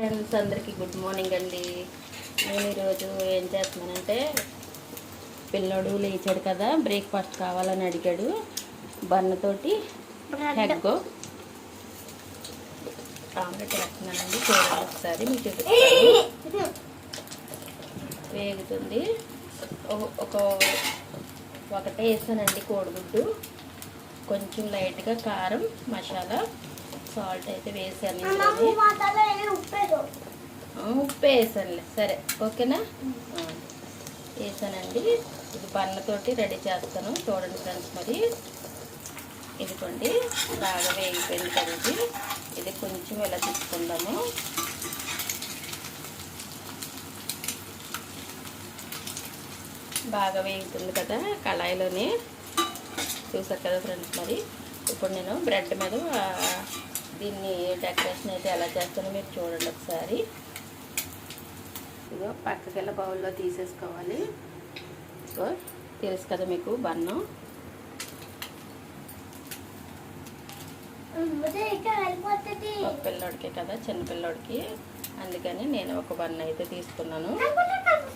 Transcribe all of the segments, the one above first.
Friends అందరికీ good morning అండి. నేను ఈరోజు ఏం చేస్తున్నానంటే పిల్లోడు లేచాడు కదా బ్రేక్ఫాస్ట్ కావాలని అడిగాడు. బన్నతోటి ఎగ్. ఆమ్లెట్ వేస్తున్నానండి చూడండి ఒకసారి మీకు చూపిస్తాను. వేగుతుంది. ఒక- ఒక ఒకటే వేసానండి కోడిగుడ్డు. కొంచెం లైట్గా కారం మసాలా. సాల్ట్ అయితే వేసాను ఉప్పు వేసానులే సరే ఓకేనా? వేసానండి. ఇది బన్నతోటి రెడీ చేస్తాను. చూడండి ఫ్రెండ్స్ మరి. ఇదిగోండి బాగా వేగిపోయింది కదా ఇది కొంచెం ఇలా తీసుకుందాము బాగా వేగుతుంది కదా కళాయిలోనే. చూసారు కదా ఫ్రెండ్స్ మరి. ఇప్పుడు నేను బ్రెడ్ మీద దీన్ని డెకరేషన్ అయితే ఎలా చేస్తానో మీరు చూడండి ఒకసారి. ఇదిగో పక్కకెళ్ళ బౌల్లో తీసేసుకోవాలి. ఇదిగో తెలుసు కదా మీకు బన్నం. ఒక పిల్లోడికే కదా చిన్న పిల్లోడికి. అందుకని నేను ఒక బన్న అయితే తీసుకున్నాను.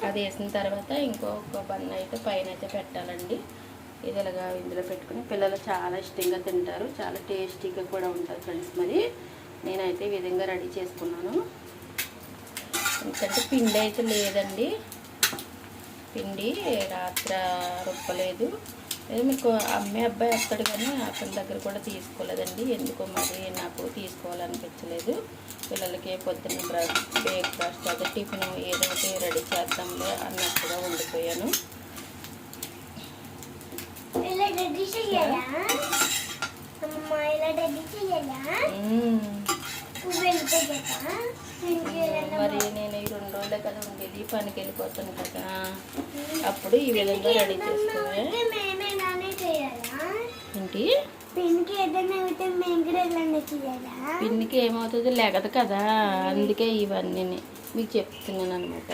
అది వేసిన తర్వాత ఇంకొక బన్న అయితే పైన అయితే పెట్టాలండి. ఇది ఇలాగా ఇందులో పెట్టుకుని పిల్లలు చాలా ఇష్టంగా తింటారు. చాలా టేస్టీగా కూడా ఉంటుంది ఫ్రెండ్స్ మరి. నేనైతే ఈ విధంగా రెడీ చేసుకున్నాను. ఎందుకంటే పిండి అయితే లేదండి. పిండి రాత్రి రుప్పలేదు మీకు అమ్మే అబ్బాయి వస్తాడు కానీ అతని దగ్గర కూడా తీసుకోలేదండి. ఎందుకో మరి నాకు తీసుకోవాలనిపించలేదు. పిల్లలకి పొద్దున్న బ్రష్ బ్రేక్ఫాస్ట్ అదే టిఫిన్ ఏదో ఒకటి రెడీ చేద్దాంలే అన్నట్టుగా ఉండిపోయాను. ఇలా రెడీ చెయ్యాలా అమ్మ ఇలా రెడీ వెళ్ళిపోయాక మరి నేను ఈ రెండు రోజులే కదా ఉండేది పనికి వెళ్ళిపోతాను కదా. అప్పుడు ఈ విధంగా రెడీ చేసుకోవే మేమే ఇలానే చేయాలా? ఏంటి? పెన్కి ఏదైనా అయితే మేము కూడా ఇలానే చేయాలా? పిన్నికి ఏమవుతుంది? లేగదు కదా. అందుకే ఇవన్నీ మీకు చెప్తున్నాను అనమాట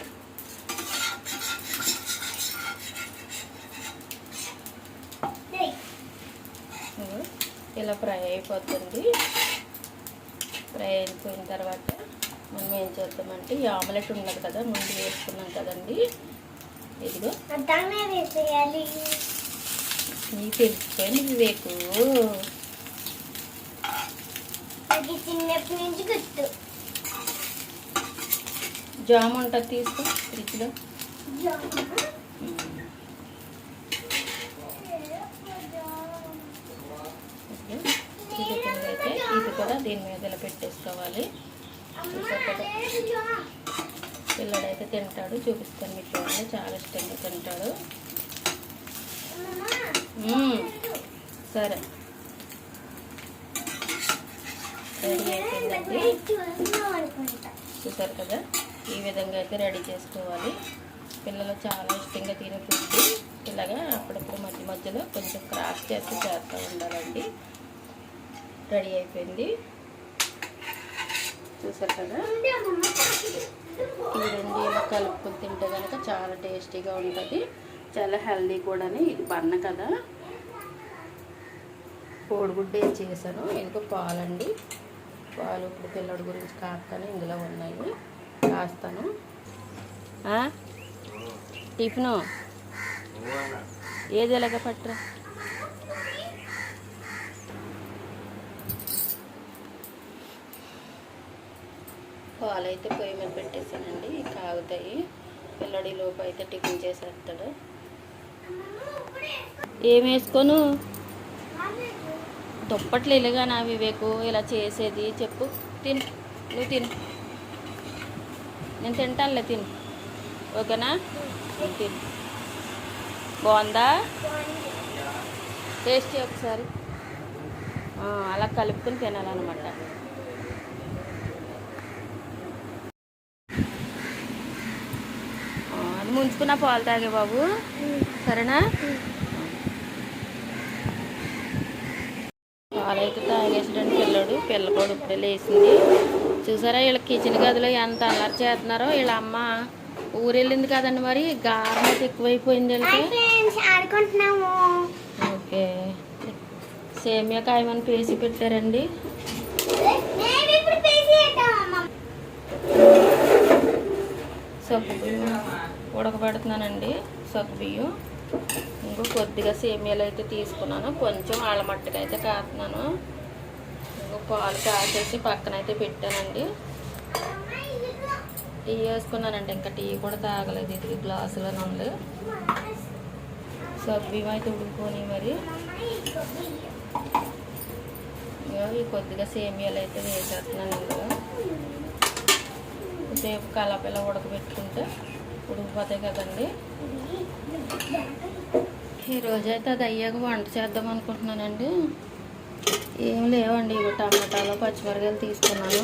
ఇలా ఫ్రై అయిపోతుంది. ఫ్రై అయిపోయిన తర్వాత మనం ఏం చేద్దామంటే ఈ ఆమ్లెట్ ఉన్నది కదా ముందు వేసుకున్నాం కదండి. ఇదిగో. నీకు తెలిసిపోయింది వివేకు చిన్నప్పటి నుంచి గుర్తు. జామ్ ఉంటుంది తీసుకో ఫ్రిడ్జ్లో. ఇది కింద అయితే ఇది కూడా దీని మీద ఇలా పెట్టేసుకోవాలి. పిల్లడైతే తింటాడు చూపిస్తాను మీకు చూడండి చాలా ఇష్టంగా తింటాడు. సరే. రెడీ అయిపోయిందండి. చూసారు కదా? ఈ విధంగా అయితే రెడీ చేసుకోవాలి. పిల్లలు చాలా ఇష్టంగా తినే ఫుడ్. ఇలాగా అప్పుడప్పుడు మధ్య మధ్యలో కొంచెం క్రాస్ చేసి చేస్తూ ఉండాలండి. రెడీ అయిపోయింది. చూసారు కదా? ఈ రెండు ఇలా కలుపుకొని తింటే కనుక చాలా టేస్టీగా ఉంటుంది. చాలా హెల్దీ కూడా ఇది బన్న కదా. కోడిగుడ్డు ఏం చేశాను? ఎందుకు పాలండి. పాలు ఇప్పుడు పిల్లడి గురించి కాస్తాను ఇందులో ఉన్నాయి. కాస్తాను? టిఫిను? ఏది ఎలాగ పట్టరా పాలు అయితే పొయ్యి మీద పెట్టేసానండి కాగుతాయి పిల్లడి లోపు అయితే టిఫిన్ చేసేస్తాడు. ఏం వేసుకోను? దుప్పట్లు ఇలాగా నా వివేకు ఇలా చేసేది. చెప్పు తిను నువ్వు తిను. నేను తింటానులే తిను. ఓకేనా? తిను. బాగుందా? టేస్ట్ ఒకసారి. అలా కలుపుకొని తినాలన్నమాట ఆ, అది ముంచుకున్న పాలు తాగే బాబు. సరేనా? పాలైతే తాగేసాడండి పిల్లడు పిల్ల కూడా ఇప్పుడే లేచింది. చూసారా వీళ్ళ కిచెన్ గదిలో ఎంత అల్లరి చేస్తున్నారో? వీళ్ళ అమ్మ ఊరెళ్ళింది కదండి మరి. గారం అయితే ఎక్కువైపోయింది ఆడుకుంటున్నాము. ఓకే. సేమియా కాయమని పేసి పెట్టారండి. మేము ఉడకబెడుతున్నానండి సగ్గుబియ్యం. ఇంకో కొద్దిగా సేమియాలు అయితే తీసుకున్నాను. కొంచెం వాళ్ళ అయితే కాస్తున్నాను ఇంకో పాలు కాసేసి పక్కన అయితే పెట్టానండి. టీ వేసుకున్నానండి. ఇంకా టీ కూడా తాగలేదు. ఇది గ్లాసులో ఉంది. సబ్బియం అయితే ఉడుకొని మరి. ఇగో ఈ కొద్దిగా సేమియాలు అయితే వేసేస్తున్నాను ఇందులో సేపు కలపిల్ల ఉడకబెట్టుకుంటే ఉడికిపోతాయి కదండి ఈరోజు అయితే అది అయ్యాక వంట చేద్దాం అనుకుంటున్నానండి. ఏం లేవండి ఇవి టమాటాలు పచ్చిమిరకాయలు తీసుకున్నాను.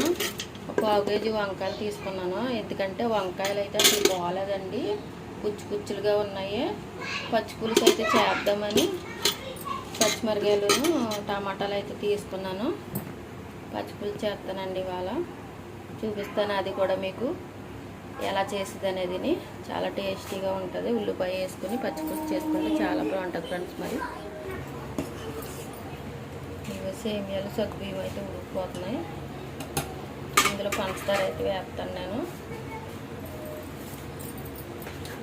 ఒక పావు కేజీ వంకాయలు తీసుకున్నాను. ఎందుకంటే వంకాయలు అయితే అసలు బాగాలేదండి కుచ్చు కుచ్చులుగా ఉన్నాయి. పచ్చి పులుసు అయితే చేద్దామని పచ్చిమిరకాయలు టమాటాలు అయితే తీసుకున్నాను. పచ్చిపులుసు చేస్తానండి ఇవాళ. చూపిస్తాను అది కూడా మీకు. ఎలా చేసేది అనేది చాలా టేస్టీగా ఉంటుంది. ఉల్లిపాయ వేసుకొని పచ్చిపులుసు చేసుకుంటే చాలా బాగుంటుంది ఫ్రెండ్స్ మరి. ఇవి సేమియాలు సగ్గు బియ్యం అయితే ఉడికిపోతున్నాయి. ఇందులో పంచదార అయితే వేస్తాను నేను.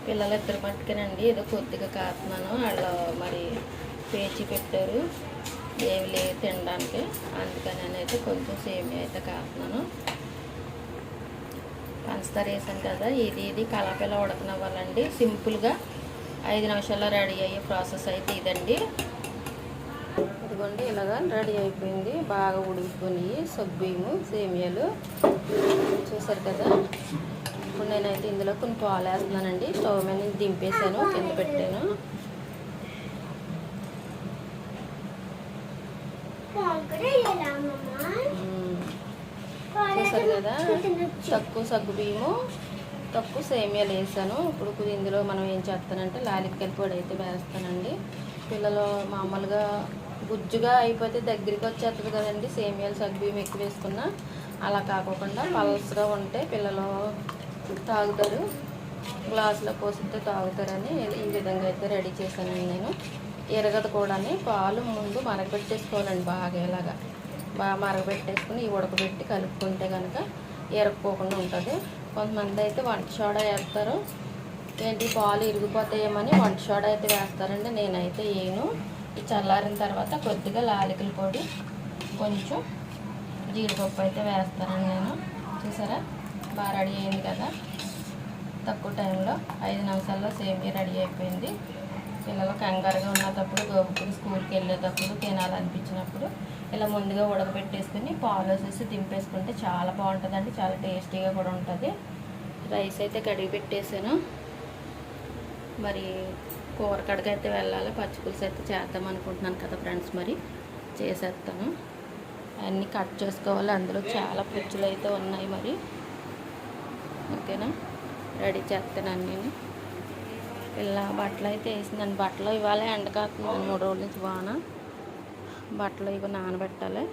పిల్లలు ఇద్దరు మట్టుకేనండి ఏదో కొద్దిగా కాస్తున్నాను. వాళ్ళు మరి పేచి పెట్టారు. ఏమి లేవు తినడానికి. అందుకని అయితే కొంచెం సేమియా అయితే కాస్తున్నాను. పంచదార వేసాను కదా ఇది ఇది కలపిల్ల ఉడకనివ్వాలండి. సింపుల్గా ఐదు నిమిషాల్లో రెడీ అయ్యే ప్రాసెస్ అయితే ఇదండి. ఇదిగోండి ఇలాగా రెడీ అయిపోయింది. బాగా ఉడికిపోయి సబ్బియ్యము సేమియాలు చూసారు కదా. ఇప్పుడు నేనైతే ఇందులో కొన్ని పాలు వేస్తున్నానండి. స్టవ్ మీద దింపేశాను దింపేసాను కింద పెట్టాను మ్మ్. చూసారు కదా. తక్కువ సగ్గు బియ్యము తక్కువ సేమియాలు వేసాను. ఇప్పుడు ఇందులో మనం ఏం చేస్తానంటే లాలిక్కల పొడి అయితే వేస్తానండి. పిల్లలు మామూలుగా గుజ్జుగా అయిపోతే దగ్గరికి వచ్చేస్తుంది కదండి. సేమియాలు సగ్గు బియ్యం ఎక్కువ వేసుకున్నా. అలా కాకుండా పల్స్గా ఉంటే పిల్లలు తాగుతారు. గ్లాసులో పోసితే తాగుతారని ఈ విధంగా అయితే రెడీ చేశానండి నేను. ఎరగదు కూడా పాలు ముందు మరగబెట్టేసుకోవాలండి బాగా ఇలాగా. బాగా మరగబెట్టేసుకుని ఈ ఉడకబెట్టి కలుపుకుంటే కనుక ఎరక్కోకుండా ఉంటుంది. కొంతమంది అయితే వంట సోడా వేస్తారు ఏంటి పాలు ఇరిగిపోతాయేమని వంట సోడా అయితే వేస్తారండి. నేనైతే వేయను ఈ చల్లారిన తర్వాత కొద్దిగా లాలికల పొడి కొంచెం జీడిపప్పు అయితే వేస్తానండి నేను. చూసారా? బాగా రెడీ అయింది కదా? తక్కువ టైంలో ఐదు నిమిషాల్లో సేమియా రెడీ అయిపోయింది. పిల్లలు కంగారుగా ఉన్నప్పుడు గోపుకుడు స్కూల్కి వెళ్ళేటప్పుడు తినాలనిపించినప్పుడు ఇలా ముందుగా ఉడకబెట్టేసుకుని పాలు వేసేసి దింపేసుకుంటే చాలా బాగుంటుందండి చాలా టేస్టీగా కూడా ఉంటుంది. రైస్ అయితే కడిగి పెట్టేసాను. మరి కూర కడకైతే వెళ్ళాలి పచ్చిపులుసు అయితే చేద్దాం అనుకుంటున్నాను కదా ఫ్రెండ్స్ మరి చేసేస్తాను. అన్నీ కట్ చేసుకోవాలి అందులో చాలా పుచ్చులు అయితే ఉన్నాయి మరి. ఓకేనా? రెడీ చేస్తాను అన్నీ ఇలా బట్టలు అయితే వేసిందండి బట్టలు ఇవాళ ఎండకాస్తున్నాను మూడు రోజుల నుంచి వాన. బట్టలు ఇగో నానబెట్టాలి.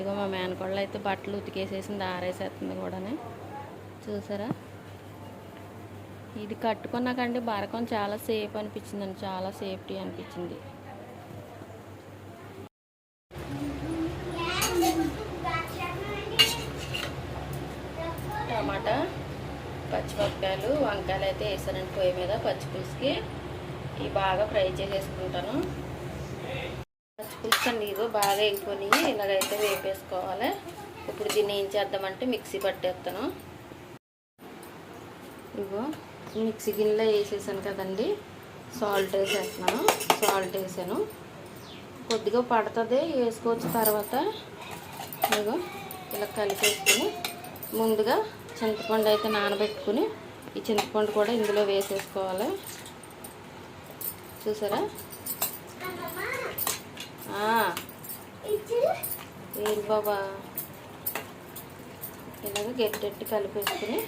ఇగో మా మేనకోళ్ళు అయితే బట్టలు ఉతికేసేసింది ఆరేసేస్తుంది కూడానే. చూసారా? ఇది కట్టుకున్నాకండి బరకం చాలా సేఫ్ అనిపించిందండి చాలా సేఫ్టీ అనిపించింది. టమాటా పచ్చిమిరపకాయలు వంకాయలు అయితే వేసానండి పొయ్యి మీద పచ్చి పులుసుకి. ఇవి బాగా ఫ్రై చేసేసుకుంటాను. పులుసు అండి ఇదో బాగా వేగిపోయి ఇలాగైతే వేపేసుకోవాలి. ఇప్పుడు దీన్ని ఏం చేద్దామంటే మిక్సీ పట్టేస్తాను ఇగో మిక్సీ గిన్నెలో వేసేసాను కదండి. సాల్ట్ వేసేస్తున్నాను. సాల్ట్ వేసాను. కొద్దిగా పడుతుంది వేసుకోవచ్చు తర్వాత. ఇగో ఇలా కలిపేసుకుని ముందుగా చింతపండు అయితే నానబెట్టుకుని ఈ చింతపండు కూడా ఇందులో వేసేసుకోవాలి. చూసారా? ఆ, ఏంటి బాబా? ఇలాగ గట్టి కలిపేసుకుని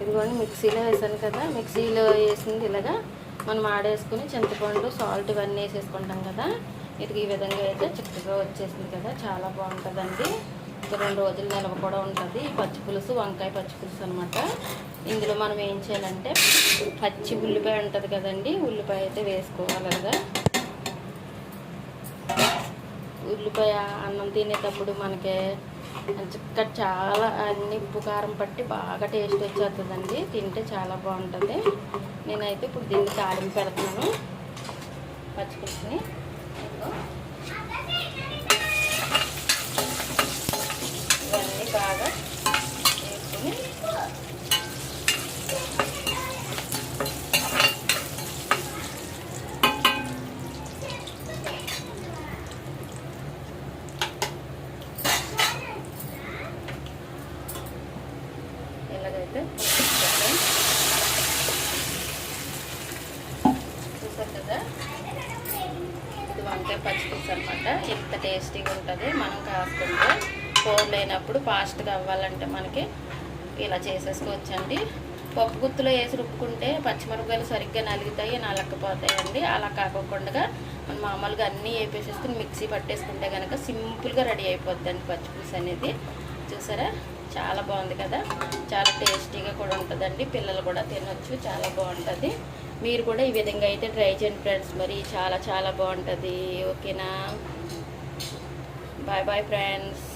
ఇదిగోండి మిక్సీలో వేసాను కదా మిక్సీలో వేసింది ఇలాగా మనం ఆడేసుకుని చింతపండు సాల్ట్ ఇవన్నీ వేసేసుకుంటాం కదా. ఇది ఈ విధంగా అయితే చక్కగా వచ్చేసింది కదా చాలా బాగుంటుందండి. రెండు రోజులు నిల్వ కూడా ఉంటుంది. ఈ పచ్చి పులుసు వంకాయ పచ్చి పులుసు అనమాట ఇందులో మనం ఏం చేయాలంటే పచ్చి ఉల్లిపాయ ఉంటుంది కదండి ఉల్లిపాయ అయితే వేసుకోవాలి కదా. ఉల్లిపాయ అన్నం తినేటప్పుడు మనకి చిక్క చాలా అన్ని ఉప్పు కారం పట్టి బాగా టేస్ట్ వచ్చేస్తుందండి. తింటే చాలా బాగుంటుంది. నేనైతే ఇప్పుడు దీన్ని తాలింపు పెడుతున్నాను పచ్చిపులుసుని. ఇలాగైతే చూసారు కదా? ఇది వంకాయ పచ్చిపులుసు అనమాట ఎంత టేస్టీగా ఉంటుంది మనం కాసుకుంటే కూర లేనప్పుడు ఫాస్ట్గా అవ్వాలంటే మనకి ఇలా చేసేసుకోవచ్చండి. పప్పు గుత్తులో వేసి రుబ్బుకుంటే పచ్చిమిరపకాయలు సరిగ్గా నలుగుతాయి నలకపోతాయండి అలా కాకుండా మనం మామూలుగా అన్నీ వేపేసేసుకుని మిక్సీ పట్టేసుకుంటే కనుక సింపుల్గా రెడీ అయిపోద్దండి పచ్చిపులుసు అనేది. చూసారా? చాలా బాగుంది కదా. చాలా టేస్టీగా కూడా ఉంటుందండి. పిల్లలు కూడా తినొచ్చు చాలా బాగుంటుంది. మీరు కూడా ఈ విధంగా అయితే ట్రై చేయండి ఫ్రెండ్స్. మరి చాలా చాలా బాగుంటుంది. ఓకేనా? Bye bye friends.